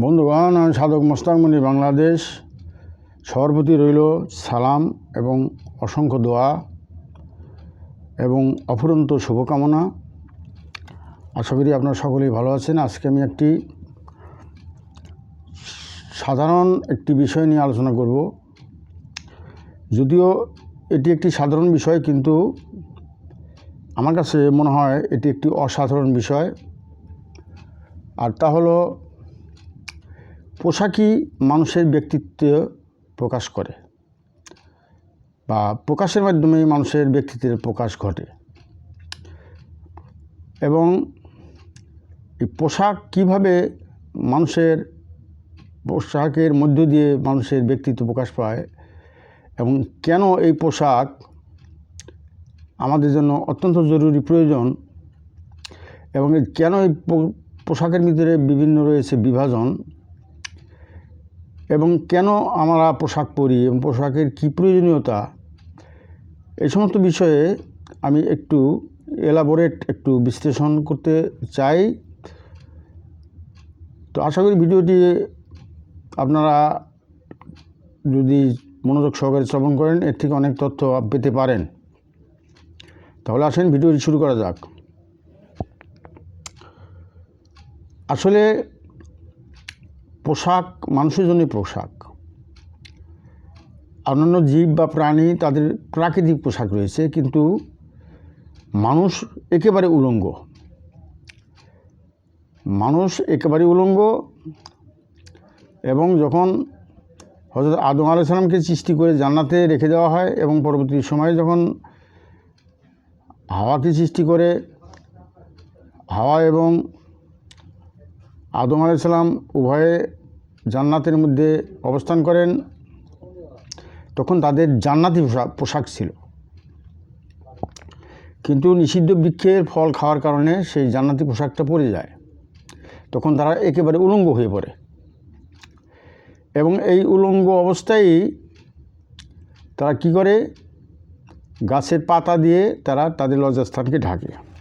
বন্ধুগণ, আমি সাধক মোস্তাকমণি বাংলাদেশ। সবার প্রতি রইল সালাম এবং অসংখ্য দোয়া এবং অফুরন্ত শুভকামনা। আশা করি আপনারা সকলেই ভালো আছেন। আজকে আমি একটি সাধারণ একটি বিষয় নিয়ে আলোচনা করব। যদিও এটি একটি সাধারণ বিষয়, কিন্তু আমার কাছে মনে হয় এটি একটি অসাধারণ বিষয়। আর তা হলো পোশাকই মানুষের ব্যক্তিত্ব প্রকাশ করে বা প্রকাশের মাধ্যমে মানুষের ব্যক্তিত্বের প্রকাশ ঘটে। এবং এই পোশাক কীভাবে মানুষের পোশাকের মধ্য দিয়ে মানুষের ব্যক্তিত্ব প্রকাশ পায় এবং কেন এই পোশাক আমাদের জন্য অত্যন্ত জরুরি প্রয়োজন এবং কেন এই পোশাকের ভিতরে বিভিন্ন রয়েছে বিভাজন এবং কেন আমরা পোশাক পরি এবং পোশাকের কী প্রয়োজনীয়তা, এই সমস্ত বিষয়ে আমি একটু এলাবোরেট একটু বিশ্লেষণ করতে চাই। তো আশা করি ভিডিওটি আপনারা যদি মনোযোগ সহকারে শ্রবণ করেন, এর থেকে অনেক তথ্য পেতে পারেন। তাহলে আসেন, ভিডিওটি শুরু করা যাক। আসলে পোশাক, মানুষের জন্য পোশাক। অন্যান্য জীব বা প্রাণী তাদের প্রাকৃতিক পোশাক রয়েছে, কিন্তু মানুষ একেবারে উলঙ্গ। মানুষ একেবারে উলঙ্গ এবং যখন হজরত আদম আলাইসালামকে সৃষ্টি করে জান্নাতে রেখে দেওয়া হয় এবং পরবর্তী সময়ে যখন হাওয়াকে সৃষ্টি করে, হাওয়া এবং আদম আলাইসাল্লাম উভয়ে জান্নাতের মধ্যে অবস্থান করেন। তখন তাদের জান্নাতি পোশাক পোশাক ছিল। কিন্তু নিষিদ্ধ বৃক্ষের ফল খাওয়ার কারণে সেই জান্নাতি পোশাকটা পরে যায়। তখন তারা একেবারে উলঙ্গ হয়ে পড়ে। এবং এই উলঙ্গ অবস্থায় তারা কি করে? গাছের পাতা দিয়ে তারা তাদের লজ্জাস্থানকে ঢাকে।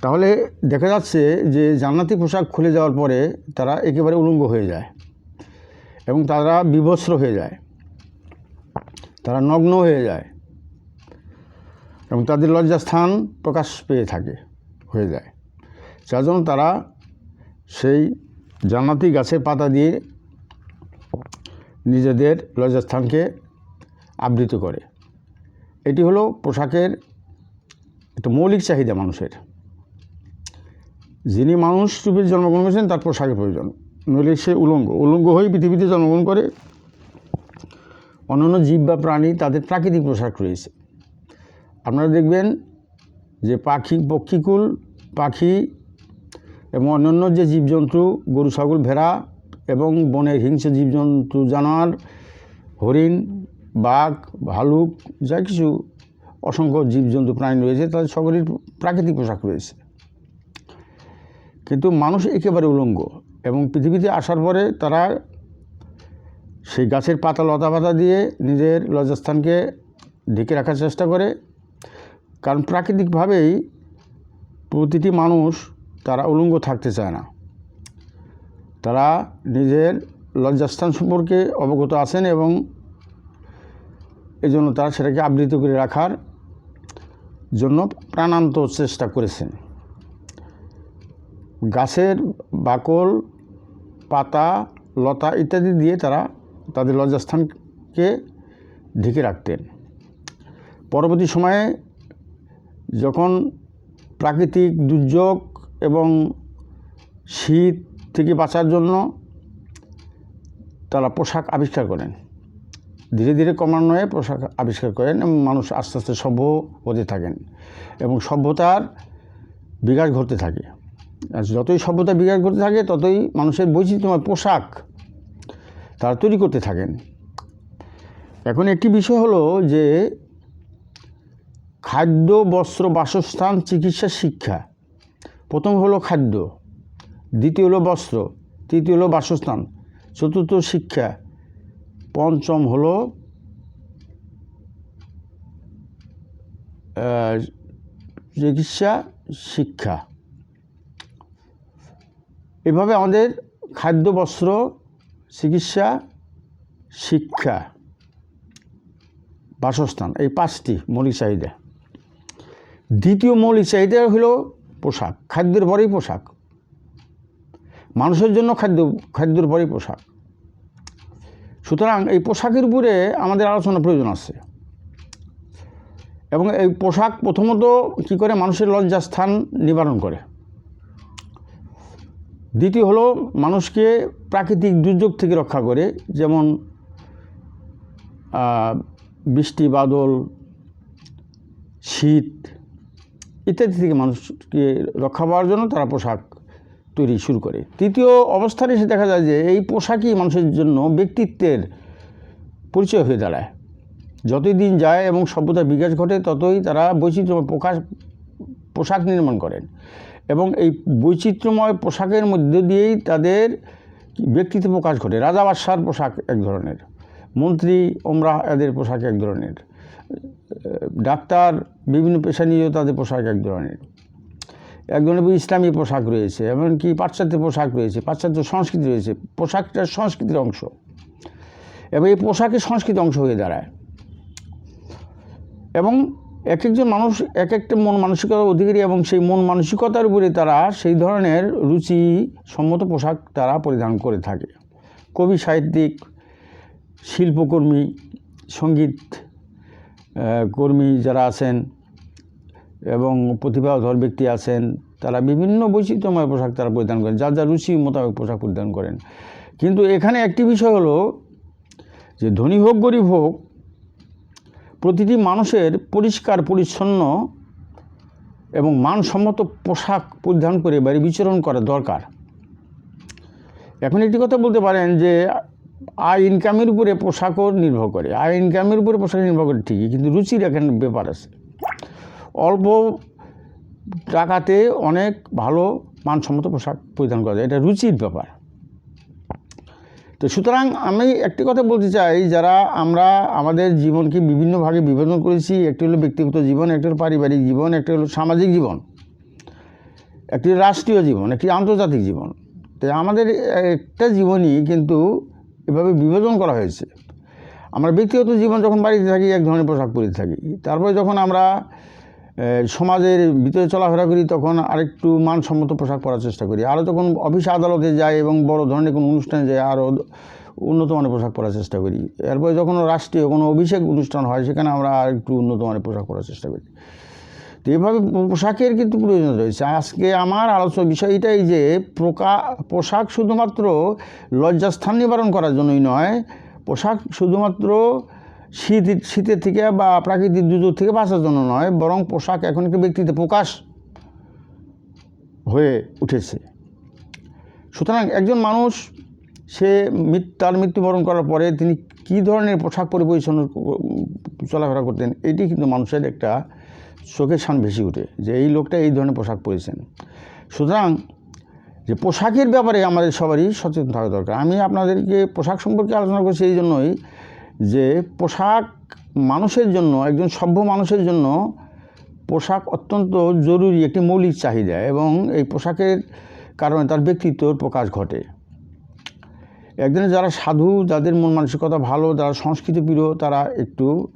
তাহলে দেখা যাচ্ছে যে জান্নাতি পোশাক খুলে যাওয়ার পরে তারা একেবারে উলঙ্গ হয়ে যায় এবং তারা বিভস্র হয়ে যায়। তারা নগ্ন হয়ে যায় এবং তাদের লজ্জাস্থান প্রকাশ পেয়ে থাকে, হয়ে যায়। যার জন্য তারা সেই জান্নাতি গাছের পাতা দিয়ে নিজেদের লজ্জাস্থানকে আবৃত করে। এটি হলো পোশাকের একটা মৌলিক চাহিদা মানুষের। যিনি মানুষ রূপে জন্মগ্রহণ করেছেন, তার পোশাকের প্রয়োজন। নইলে সে উলঙ্গ। উলঙ্গ হয়ে পৃথিবীতে জন্মগ্রহণ করে। অন্যান্য জীব বা প্রাণী তাদের প্রাকৃতিক পোশাক রয়েছে। আপনারা দেখবেন যে পাখি, পক্ষীকুল, পাখি এবং অন্যান্য যে জীবজন্তু, গরু, ছাগল, ভেড়া এবং বনের হিংস্র জীবজন্তু, জানোয়ার, হরিণ, বাঘ, ভালুক, যা কিছু অসংখ্য জীবজন্তু, প্রাণী রয়েছে, তাদের সকলের প্রাকৃতিক পোশাক রয়েছে। কিন্তু মানুষ একেবারে উলঙ্গ এবং পৃথিবীতে আসার পরে তারা সেই গাছের পাতা লতা পাতা দিয়ে নিজের লজ্জাস্থানকে ঢেকে রাখার চেষ্টা করে। কারণ প্রাকৃতিকভাবেই প্রতিটি মানুষ তারা উলঙ্গ থাকতে চায় না। তারা নিজের লজ্জাস্থান সম্পর্কে অবগত আছেন এবং এজন্য তারা সেটাকে আবৃত করে রাখার জন্য প্রাণান্ত চেষ্টা করেছেন। গাছের বাকল, পাতা, লতা ইত্যাদি দিয়ে তারা তাদের লজ্জাস্থানকে ঢেকে রাখতেন। পরবর্তী সময়ে যখন প্রাকৃতিক দুর্যোগ এবং শীত থেকে বাঁচার জন্য তারা পোশাক আবিষ্কার করেন। ধীরে ধীরে ক্রমান্বয়ে পোশাক আবিষ্কার করেন এবং মানুষ আস্তে আস্তে সভ্য হতে থাকেন এবং সভ্যতার বিকাশ ঘটতে থাকে। যতই সভ্যতা বিকাশ করতে থাকে, ততই মানুষের বৈচিত্র্যময় পোশাক তারা তৈরি করতে থাকেন। এখন একটি বিষয় হলো যে, খাদ্য, বস্ত্র, বাসস্থান, চিকিৎসা, শিক্ষা, প্রথম হলো খাদ্য, দ্বিতীয় হলো বস্ত্র, তৃতীয় হলো বাসস্থান, চতুর্থ শিক্ষা, পঞ্চম হলো চিকিৎসা, শিক্ষা। এভাবে আমাদের খাদ্য, বস্ত্র, চিকিৎসা, শিক্ষা, বাসস্থান, এই পাঁচটি মৌলিক চাহিদা। দ্বিতীয় মৌলিক চাহিদা হলো পোশাক, খাদ্যের পরেই পোশাক। মানুষের জন্য খাদ্য, খাদ্যের পরেই পোশাক। সুতরাং এই পোশাকের উপরে আমাদের আলোচনা প্রয়োজন আছে। এবং এই পোশাক প্রথমত কি করে মানুষের লজ্জাস্থান নিবারণ করে? দ্বিতীয় হলো মানুষকে প্রাকৃতিক দুর্যোগ থেকে রক্ষা করে, যেমন বৃষ্টি, বাদল, শীত ইত্যাদি থেকে মানুষকে রক্ষা পাওয়ার জন্য তারা পোশাক তৈরি শুরু করে। তৃতীয় অবস্থানে এসে দেখা যায় যে এই পোশাকই মানুষের জন্য ব্যক্তিত্বের পরিচয় হয়ে দাঁড়ায়। যতই দিন যায় এবং সভ্যতার বিকাশ ঘটে, ততই তারা বৈচিত্র্যময় প্রকাশ, পোশাক নির্মাণ করেন। এবং এই বৈচিত্র্যময় পোশাকের মধ্যে দিয়েই তাদের ব্যক্তিত্ব প্রকাশ ঘটে। রাজা বাদশার পোশাক এক ধরনের, মন্ত্রী ওমরা এদের পোশাক এক ধরনের, ডাক্তার বিভিন্ন পেশা নিয়েও তাদের পোশাক এক ধরনের। এক ধরনের ইসলামী পোশাক রয়েছে, এমনকি পাশ্চাত্য পোশাক রয়েছে, পাশ্চাত্য সংস্কৃতি রয়েছে। পোশাকটা সংস্কৃতির অংশ। এবং এই পোশাকের সংস্কৃতি অংশ হয়ে দাঁড়ায়। এবং এক একজন মানুষ এক একটা মন মানসিকতার অধিকারী এবং সেই মন মানসিকতার উপরে তারা সেই ধরনের রুচি সম্মত পোশাক তারা পরিধান করে থাকে। কবি, সাহিত্যিক, শিল্পকর্মী, সংগীত কর্মী যারা আছেন এবং প্রতিভাধর ব্যক্তি আছেন, তারা বিভিন্ন বৈচিত্র্যময় পোশাক তারা পরিধান করেন, যার যার রুচি মোতাবেক পোশাক পরিধান করেন। কিন্তু এখানে একটি বিষয় হলো যে ধনী হোক, গরিব হোক প্রতিটি মানুষের পরিষ্কার, পরিচ্ছন্ন এবং মানসম্মত পোশাক পরিধান করে বাইরে বিচরণ করা দরকার। এখন একটি কথা বলতে পারেন যে, আয় ইনকামের উপরে পোশাকও নির্ভর করে। আয় ইনকামের উপরে পোশাক নির্ভর করে ঠিকই, কিন্তু রুচির এখানে ব্যাপার আছে। অল্প টাকাতে অনেক ভালো মানসম্মত পোশাক পরিধান করা যায়। এটা রুচির ব্যাপার। তো সুতরাং আমি একটি কথা বলতে চাই, যারা আমরা আমাদের জীবনকে বিভিন্ন ভাগে বিভাজন করেছি, একটি হলো ব্যক্তিগত জীবন, একটি হলো পারিবারিক জীবন, একটি হলো সামাজিক জীবন, একটি রাষ্ট্রীয় জীবন, একটি আন্তর্জাতিক জীবন। তো আমাদের একটা জীবনই কিন্তু এভাবে বিভাজন করা হয়েছে। আমরা ব্যক্তিগত জীবন যখন বাড়িতে থাকি, এক ধরনের পোশাক পরে থাকি, তারপরে যখন আমরা সমাজের ভিতরে চলাফেরা করি, তখন আরেকটু মানসম্মত পোশাক পরার চেষ্টা করি। আরও যখন অফিস আদালতে যাই এবং বড় ধরনের কোনো অনুষ্ঠানে যাই আরও উন্নত মানের পোশাক পরার চেষ্টা করি। এরপরে যখন রাষ্ট্রীয় কোনো অভিষেক অনুষ্ঠান হয়, সেখানে আমরা একটু উন্নত মানের পোশাক পরার চেষ্টা করি। তো এভাবে পোশাকের কিন্তু প্রয়োজন রয়েছে। আজকে আমার আলোচ্য বিষয় এটাই যে, প্রকা, পোশাক শুধুমাত্র লজ্জাস্থান নিবারণ করার জন্যই নয়, পোশাক শুধুমাত্র শীত শীতের থেকে বা প্রাকৃতিক দুর্যোগ থেকে বাঁচার জন্য নয়, বরং পোশাক এখন একটি ব্যক্তিতে প্রকাশ হয়ে উঠেছে। সুতরাং একজন মানুষ, সে তার মৃত্যুবরণ করার পরে তিনি কী ধরনের পোশাক পরে পরিচ্ছন্ন চলাফেরা করতেন, এটি কিন্তু মানুষের একটা চোখের সান ভেসে ওঠে যে এই লোকটা এই ধরনের পোশাক পরেছেন। সুতরাং যে পোশাকের ব্যাপারে আমাদের সবারই সচেতন থাকা দরকার। আমি আপনাদেরকে পোশাক সম্পর্কে আলোচনা করছি এই জন্যই যে পোশাক মানুষের জন্য, একজন সভ্য মানুষের জন্য পোশাক অত্যন্ত জরুরি একটি মৌলিক চাহিদা এবং এই পোশাকের কারণে তার ব্যক্তিত্বর প্রকাশ ঘটে। একদিনে যারা সাধু, যাদের মন মানসিকতা ভালো, যারা সংস্কৃতিপ্রিয়, তারা একটু